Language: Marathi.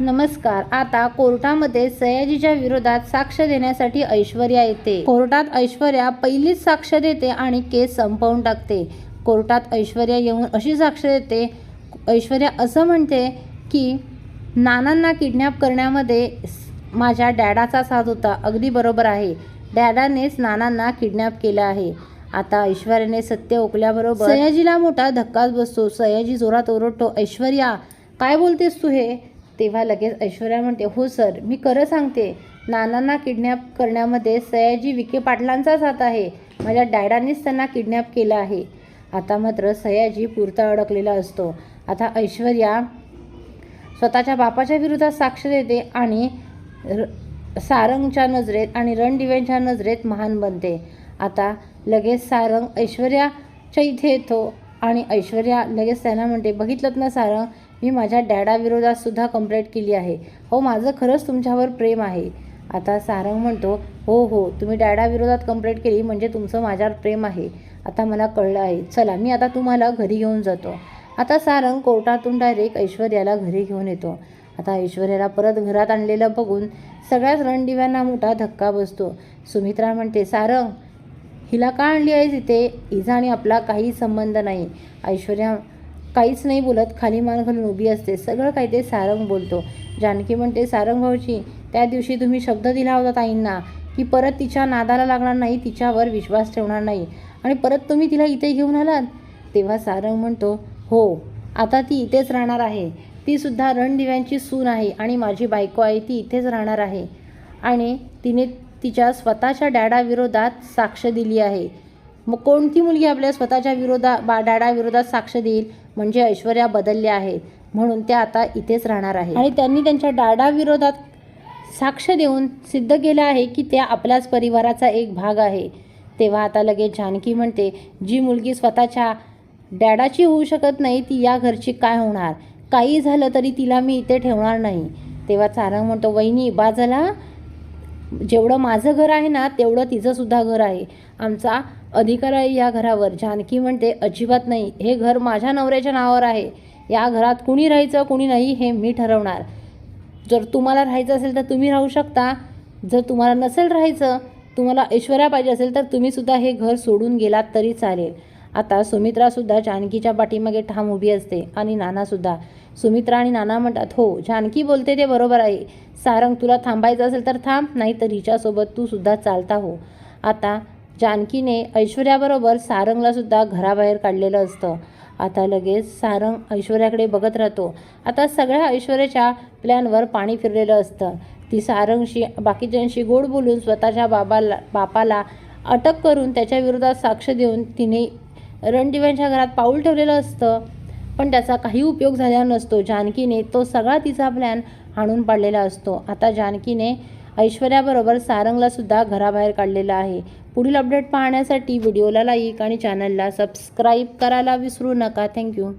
नमस्कार. आता कोर्टामध्ये सयाजीच्या विरोधात साक्ष देण्यासाठी ऐश्वर्या येते. कोर्टात ऐश्वर्या पहिलीच साक्ष देते आणि केस संपवून टाकते. कोर्टात ऐश्वर्या येऊन अशी साक्ष देते ऐश्वर्या असं म्हणते की नानांना किडनॅप करण्यामध्ये माझ्या डॅडाचा साथ होता. अगदी बरोबर आहे. डॅडानेच नानांना किडनॅप केलं आहे. आता ऐश्वर्याने सत्य ओकल्याबरोबर सयाजीला मोठा धक्काच बसतो. सयाजी जोरात ओरडतो ऐश्वर्या काय बोलतेस तू हे? तेव्हा लगेच ऐश्वर्या म्हणते हो सर मी खरं सांगते नानांना किडनॅप करण्यामध्ये सयाजी विखे पाटलांचाच हात आहे. माझ्या डॅडानेच त्यांना किडनॅप केला आहे. आता मात्र सयाजी पुरता अडकलेला असतो. आता ऐश्वर्या स्वतःच्या बापाच्या विरोधात साक्ष देते आणि र सारंगच्या नजरेत आणि रणदिव्यांच्या नजरेत महान बनते. आता लगेच सारंग ऐश्वर्याच्या इथे येतो आणि ऐश्वर्या लगेच त्यांना म्हणते बघितलं ना सारंग मी माझ्या डॅडाविरोधात सुद्धा कंप्लेंट केली आहे. हो माझं खरंच तुमच्यावर प्रेम आहे. आता सारंग म्हणतो हो हो तुम्ही डॅडाविरोधात कंप्लेंट केली म्हणजे तुमचं माझ्यावर प्रेम आहे. आता मला कळलं आहे. चला मी आता तुम्हाला घरी घेऊन जातो. आता सारंग कोर्टातून डायरेक्ट ऐश्वर्याला घरी घेऊन येतो. आता ऐश्वर्याला परत घरात आणलेलं बघून सगळ्याच रणदिव्यांना मोठा धक्का बसतो. सुमित्रा म्हणते सारंग हिला का आणली आहे इथे? हिचा आणि आपला काही संबंध नाही. ऐश्वर्या काहीच नाही बोलत खाली मान घालून उभी असते. सगळं काही ते सारंग बोलतो. जानकी म्हणते सारंग भाऊजी त्या दिवशी तुम्ही शब्द दिला होता ताईंना की परत तिच्या नादाला लागणार नाही तिच्यावर विश्वास ठेवणार नाही. आणि परत तुम्ही तिला इथे घेऊन आलात? तेव्हा सारंग म्हणतो हो आता ती इथेच राहणार आहे. ती सुद्धा रणदिव्यांची सून आहे आणि माझी बायको आहे ती इथेच राहणार आहे. आणि तिने तिच्या स्वतःच्या डॅडाविरोधात साक्ष दिली आहे. मग कोणती मुलगी आपल्या स्वतःच्या विरोधा बा डॅडाविरोधात साक्ष देईल? म्हणजे ऐश्वर्या बदलल्या आहेत. म्हणून त्या आता इथेच राहणार आहे आणि त्यांनी त्यांच्या डॅडाविरोधात साक्ष देऊन सिद्ध केलं आहे की त्या आपल्याच परिवाराचा एक भाग आहे. तेव्हा आता लगेच जानकी म्हणते जी मुलगी स्वतःच्या डॅडाची होऊ शकत नाही ती या घरची काय होणार? काही झालं तरी तिला मी इथे ठेवणार नाही. तेव्हा चारंग म्हणतो वहिनी बाजला जेवढं माझं घर आहे ना तेवढं तिचंसुद्धा घर आहे. आमचा अधिकार आहे या घरावर. जानकी म्हणते अजिबात नाही. हे घर माझ्या नवऱ्याच्या नावावर आहे. या घरात कुणी राहायचं कुणी नाही हे मी ठरवणार. जर तुम्हाला राहायचं असेल तर तुम्ही राहू शकता. जर तुम्हाला नसेल राहायचं तुम्हाला ऐश्वर्या पाहिजे असेल तर तुम्हीसुद्धा हे घर सोडून गेलात तरी चालेल. आता सुमित्रासुद्धा जानकीच्या पाठीमागे ठाम उभी असते आणि नानासुद्धा सुमित्रा आणि नाना म्हणतात हो जानकी बोलते ते बरोबर आहे. सारंग तुला थांबायचं असेल तर थांब नाही तर हिच्यासोबत तू सुद्धा चालता हो. आता जानकीने ऐश्वर्याबरोबर सारंगलासुद्धा घराबाहेर काढलेलं असतं. आता लगेच सारंग ऐश्वर्याकडे बघत राहतो. आता सगळ्या ऐश्वर्याच्या प्लॅनवर पाणी फिरलेलं असतं. ती सारंगशी बाकीच्यांशी गोड बोलून स्वतःच्या बाबाला बापाला अटक करून त्याच्या विरोधात साक्ष देऊन तिने रणदिव्यांच्या घरात पाऊल ठेवलेलं असतं. पण त्याचा काही उपयोग झालेला नसतो. जानकीने तो सगळा तिचा प्लॅन हाणून पाडलेला असतो. आता जानकीने ऐश्वर्याबरोबर सारंगला सुद्धा घराबाहेर काढलेलं आहे. पुढील अपडेट पाहण्यासाठी व्हिडिओला लाईक आणि चॅनलला सबस्क्राईब करायला विसरू नका. थँक्यू